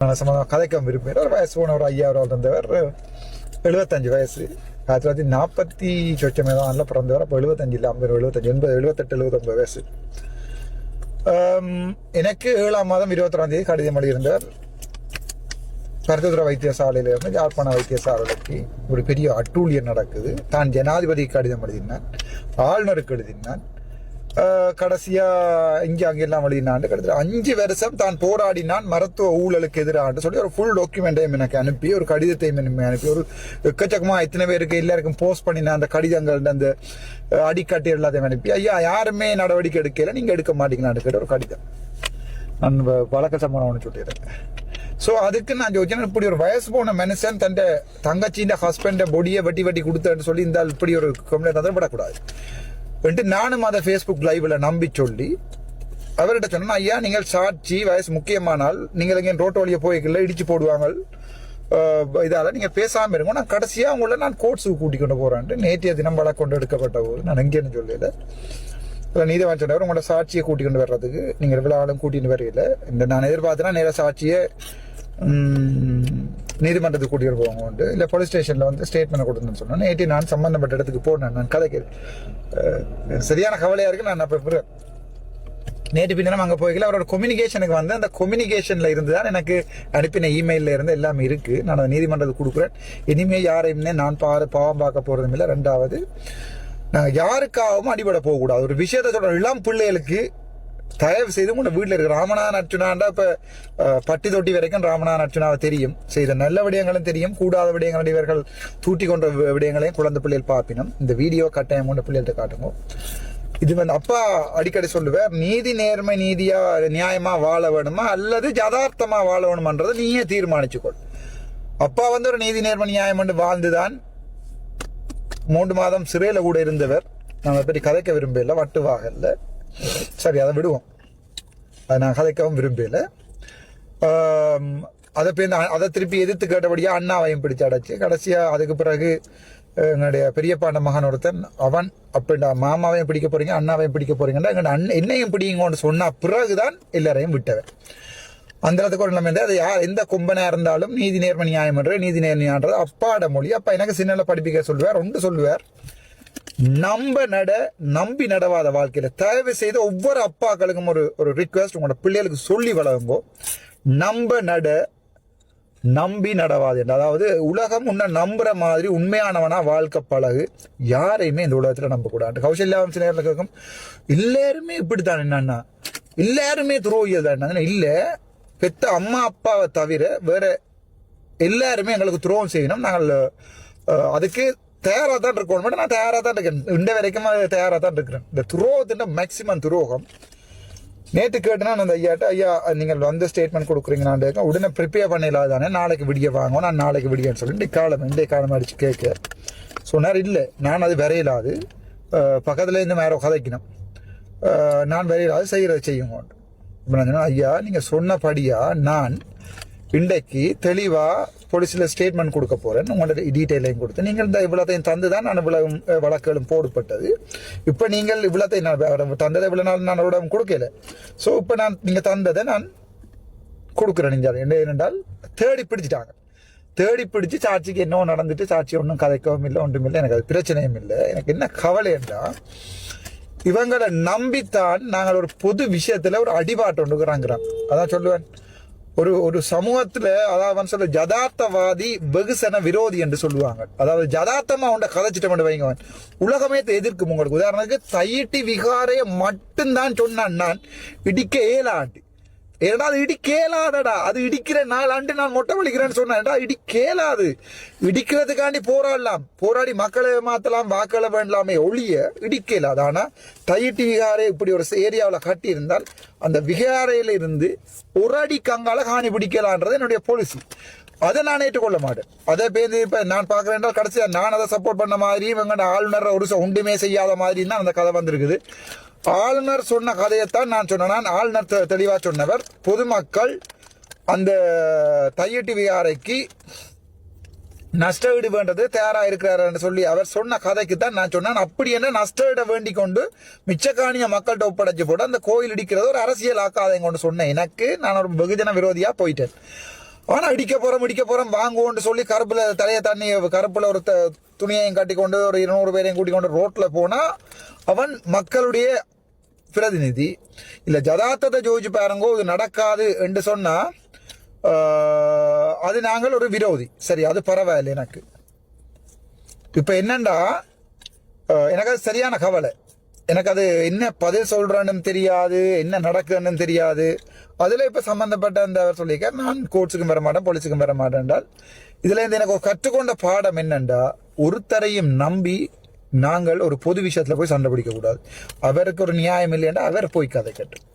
சம்பந்தம் கதைக்க விரும்புகிறார் வயசு போன ஒரு ஐயாயிரம் இருந்தவர் எழுபத்தஞ்சு வயசு ஆயிரத்தி தொள்ளாயிரத்தி நாற்பத்தி சொச்சமே தான் பிறந்தவர் அப்போ எழுபத்தஞ்சு இல்லை ஐம்பது எழுபத்தஞ்சு எண்பது எழுபத்தெட்டு எழுபத்தொம்பது வயசு எனக்கு ஏழாம் மாதம் இருபத்தொராம் தேதி கடிதம் எழுதியிருந்தார் கருத்துத்துறை வைத்தியசாலையில இருந்து யாழ்ப்பாண வைத்தியசாலைக்கு ஒரு பெரிய அட்டூழியம் நடக்குது தான் ஜனாதிபதி கடிதம் எழுதினான் ஆளுநருக்கு எழுதினான் ஆஹ் கடைசியா இங்க அங்கெல்லாம் எழுதினான் கிட்டத்தட்ட அஞ்சு வருஷம் தான் போராடினான் மருத்துவ ஊழலுக்கு எதிராக சொல்லி ஒரு ஃபுல் டாக்குமெண்ட்டையும் எனக்கு அனுப்பி ஒரு கடிதத்தையும் அனுப்பி ஒரு எக்கச்சக்கமா இத்தனை பேருக்கு எல்லாருக்கும் போஸ்ட் பண்ணின அந்த கடிதங்கள் அந்த அடிக்கட்டு எல்லாத்தையும் அனுப்பி ஐயா யாருமே நடவடிக்கை எடுக்கல நீங்க எடுக்க மாட்டீங்கன்னு கேட்ட ஒரு கடிதம். நான் வழக்க சம்பளம் ஒன்று சொல்லிடுறேன் ஸோ அதுக்கு நான் யோசிச்சேன் இப்படி ஒரு வயசு போன மனுஷன் தன் தங்கச்சியின் ஹஸ்பண்ட பொடியை வட்டி வட்டி கொடுத்தேன்னு சொல்லி இருந்தால் இப்படி ஒரு கம்ப்ளைண்ட் அதை என்று வந்துட்டு நானும் அதை ஃபேஸ்புக் லைவ்ல நம்பி சொல்லி அவர்கிட்ட சொன்னா ஐயா நீங்கள் சாட்சி வயசு முக்கியமானால் நீங்கள் எங்கே ரோட்டு வழியை போய்க்கல இடிச்சு போடுவாங்க இதால நீங்க பேசாம இருங்க. நான் கடைசியா உங்களை நான் கோர்ட்ஸுக்கு கூட்டிக் கொண்டு போறேன்ட்டு நேற்றைய தினம் வழக்கு கொண்டு எடுக்கப்பட்ட போது நான் எங்கேன்னு சொல்லல. இல்லை நீதிவான் சொன்னவர் உங்களோட சாட்சியை கூட்டிக்கொண்டு வர்றதுக்கு நீங்கள் ஆளும் கூட்டிட்டு வரையில இந்த நான் எதிர்பார்த்தேன்னா நேர சாட்சியை நீதிமன்றத்துக்கு கூட்டிகிட்டு போவாங்க உண்டு. இல்லை போலீஸ் ஸ்டேஷனில் வந்து ஸ்டேட்மெண்ட் கொடுத்துன்னு சொன்னேன் நேற்று நான் சம்மந்தப்பட்ட இடத்துக்கு போனேன் நான் கதை சரியான கவலையாக இருக்கு நான் அப்போ நேற்று பின்னம் அங்கே போய்க்கல அவரோட கம்யூனிகேஷனுக்கு வந்து அந்த கம்யூனிகேஷனில் இருந்து தான் எனக்கு அனுப்பின இமெயிலில் இருந்து எல்லாமே இருக்குது நான் அதை நீதிமன்றத்துக்கு கொடுக்குறேன். இனிமேல் யாரையுமே நான் பாரு பாவம் பார்க்க போகிறதும் இல்லை. ரெண்டாவது நாங்கள் யாருக்காகவும் அடிபட போகக்கூடாது. ஒரு விஷயத்தோட சொல்ற இளம் பிள்ளைகளுக்கு தயவு செய்து உங்களோட வீட்டில் இருக்க ராமநாதன் அர்ச்சுனாண்டா இப்போ பட்டி தொட்டி வரைக்கும் ராமநாதன் அர்ச்சுனாவை தெரியும். செய்த நல்ல விடயங்களும் தெரியும். கூடாத விடயங்களும் இவர்கள் தூட்டி கொண்ட விடயங்களையும் குழந்தை பிள்ளைகள் பார்ப்பினும். இந்த வீடியோ கட்டாயம் கொண்ட பிள்ளைகள்ட்ட காட்டுங்க. இது வந்து அப்பா அடிக்கடி சொல்லுவார் நீதி நேர்மை நீதியா நியாயமா வாழ வேணுமா? அல்லது யதார்த்தமா வாழ வேணுமான்றதை நீயே தீர்மானிச்சுக்கொள். அப்பா வந்து ஒரு நீதி நேர்மை நியாயம் என்று வாழ்ந்துதான் மூன்று மாதம் சிறையில கூட இருந்தவர். நம்ம பற்றி கதைக்க விரும்பல வட்டுவாகல்ல. சரி அதை விடுவோம். அதை நான் கதைக்கவும் விரும்பல. அதை போய் அதை திருப்பி எதிர்த்து கேட்டபடியாக அண்ணாவையும் பிடிச்சு அடைச்சு கடைசியாக அதுக்கு பிறகு என்னுடைய எங்களுடைய பெரியப்பாண்ட மகன் ஒருத்தன் அவன் அப்படின்டா மாமாவையும் பிடிக்க போறீங்க அண்ணாவையும் பிடிக்க போறீங்கன்னா எங்க அண்ணன் என்னையும் பிடிங்கன்னு சொன்ன பிறகுதான் எல்லாரையும் விட்டவன். அந்த இடத்துக்கு ஒரு நிலைமை அது யார் எந்த கும்பனா இருந்தாலும் நீதி நேர்ம நியாயம் நீதி நேர்மையான்றது அப்பாட மொழி. அப்பா எனக்கு சின்னல படிப்பிக்க சொல்லுவார் ஒன்று சொல்லுவார். நம்ப நட நம்பி நடவாத வாழ்க்கையில் தயவு செய்து ஒவ்வொரு அப்பாக்களுக்கும் ஒரு ஒரு ரிக்வெஸ்ட் உங்களோட பிள்ளைகளுக்கு சொல்லி வளருங்கோ நம்ப நட நம்பி நடவாது என்று. அதாவது உலகம் உன்னை நம்புற மாதிரி உண்மையானவனா வாழ்க்கை பழகு. யாரையுமே இந்த உலகத்தில் நம்ப கூடாது கௌசல்யா வம்ச நேரில் கேட்கும் எல்லாருமே இப்படித்தான் என்னன்னா? எல்லாருமே துரோகியல் தான் இல்லை பெத்த அம்மா அப்பாவை தவிர வேற எல்லாருமே எங்களுக்கு துரோகம் செய்யணும். நாங்கள் அதுக்கு தயாராக தான் இருக்கணும் மட்டும் நான் தயாராக தான் இருக்கேன் இந்த வரைக்கும் தயாராக தான் இருக்கிறேன் இந்த துரோகத்தின் மேக்சிமம் துரோகம் நேற்று கேட்டேன்னா அந்த ஐயாட்ட ஐயா நீங்கள் வந்து ஸ்டேட்மெண்ட் கொடுக்குறீங்களான்னு கேட்க உடனே ப்ரிப்பேர் பண்ணிடலாம் தானே நாளைக்கு விடிய வாங்க நான் நாளைக்கு விடியன்னு சொல்லி காலம் இன்றைய காலம் அடிச்சு கேட்க சொன்னார் இல்லை நான் அது வரையிலாது பக்கத்தில் இருந்து வேற கதைக்கணும் நான் வரையிலாது செய்கிறத செய்யுங்க இப்போ நான் சொன்னேன், ஐயா நீங்கள் சொன்னபடியா நான் இன்றைக்கு தெளிவா போலீஸ்ல ஸ்டேட்மெண்ட் கொடுக்க போறேன். உங்களோட டீட்டெயிலையும் கொடுத்து. நீங்கள் இந்த இவ்வளோத்தையும் தந்து தான் நான் இவ்வளவு வழக்குகளும் போடப்பட்டது. இப்போ நீங்கள் இவ்வளோத்தையும் நான் தந்ததை இவ்வளவு நாள் நான் அவரோட கொடுக்கல. ஸோ இப்போ நான் நீங்க தந்ததை நான் கொடுக்குறேன் நீங்கள் என்ன ஏனென்றால் தேடி பிடிச்சிட்டாங்க. தேடி பிடிச்சு சாட்சிக்கு என்ன நடந்துட்டு சாட்சி ஒன்றும் கதைக்கவும் இல்லை ஒன்றும் இல்லை. எனக்கு அது பிரச்சனையும் இல்லை. எனக்கு என்ன கவலை என்றால் இவங்களை நம்பித்தான் நாங்கள் ஒரு பொது விஷயத்துல ஒரு அடிபாட்டு ஒன்றுக்குறாங்கிறான் அதான் சொல்லுவேன். ஒரு ஒரு சமூகத்துல அதாவது சொல்ல ஜதார்த்தவாதி வெகுசன விரோதி என்று சொல்லுவாங்க. அதாவது ஜதார்த்தமா அவன் கதைச்சிட்டம் வைங்க உலகமே எதிர்க்கும் உங்களுக்கு. உதாரணத்துக்கு தயிட்டி விகாரைய மட்டும்தான் சொன்னான் நான். இடிக்க ஏழாண்டு. ஏடா அது இடி கேளாதடா. அது இடிக்கிற நாள் ஆண்டு நான் மொட்டை வலிக்கிறேன்னு சொன்னேன்டா இடி கேளாது. இடிக்கிறதுக்காண்டி போராடலாம். போராடி மக்களை மாற்றலாம் வாக்களை வேண்டலாமே ஒழிய இடிக்கலாது ஆனா தையிட்டி விகாரை இப்படி ஒரு ஏரியாவில் கட்டியிருந்தால் அந்த விகாரையில இருந்து ஒரு அடி கங்கால காணி பிடிக்கலான்றது என்னுடைய பாலிசி அதை நான் ஏற்றுக்கொள்ள மாட்டேன். அதை பேருந்து இப்ப நான் பார்க்கிறேன் என்றால் கடைசியா நான் அதை சப்போர்ட் பண்ண மாதிரியும் எங்கட ஆளுநர் ஒரு ஒன்றுமே செய்யாத மாதிரியும் தான் அந்த கதை வந்திருக்குது. ஆளுநர் சொன்ன கதையைத்தான் நான் சொன்னேன். நான் ஆளுநர் தெளிவாக தெளிவா சொன்னவர். பொதுமக்கள் அந்த தையட்டி விகாரைக்கு நஷ்டஈடு வேண்டது தயாரா இருக்கிறாருன்னு சொல்லி அவர் சொன்ன கதைக்கு தான் நான் சொன்னேன். அப்படி என்ன நஷ்டஈட வேண்டி கொண்டு மிச்சக்காணிய மக்கள்கிட்ட ஒப்படைச்சு போட அந்த கோயில் இடிக்கிறது ஒரு அரசியல் ஆக்காதங்க கொண்டு சொன்னேன். எனக்கு நான் ஒரு வெகுஜன விரோதியா போயிட்டேன். ஆனா இடிக்க போறோம் இடிக்க போறோம் வாங்குவோம்னு சொல்லி கருப்புல தலைய தண்ணி கருப்புல ஒரு த- துணியையும் கட்டி கொண்டு ஒரு இருநூறு பேரையும் கூட்டிக்கொண்டு ரோட்ல போனா அவன் மக்களுடைய பிரதிநிதி. இல்ல ஜதார்த்தத்தை ஜோதிச்சு பாருங்கோ இது நடக்காது என்று சொன்னா அது நாங்கள் ஒரு விரோதி. சரி அது பரவாயில்லை எனக்கு. இப்ப என்னண்டா எனக்கு அது சரியான கவலை. எனக்கு அது என்ன பதில் சொல்றேன்னு தெரியாது என்ன நடக்குதுன்னு தெரியாது. அதில் இப்போ சம்மந்தப்பட்ட அந்த அவர் சொல்லியிருக்கார் நான் கோட்ஸுக்கும் வர மாட்டேன் போலீஸுக்கும் வர மாட்டேன் என்றால் இதில் இருந்து எனக்கு கற்றுக்கொண்ட பாடம் என்னென்றா ஒருத்தரையும் நம்பி நாங்கள் ஒரு பொது விஷயத்தில் போய் சண்டை பிடிக்கக்கூடாது அவருக்கு ஒரு நியாயம் இல்லைன்னா அவர் போய் கதை கட்டும்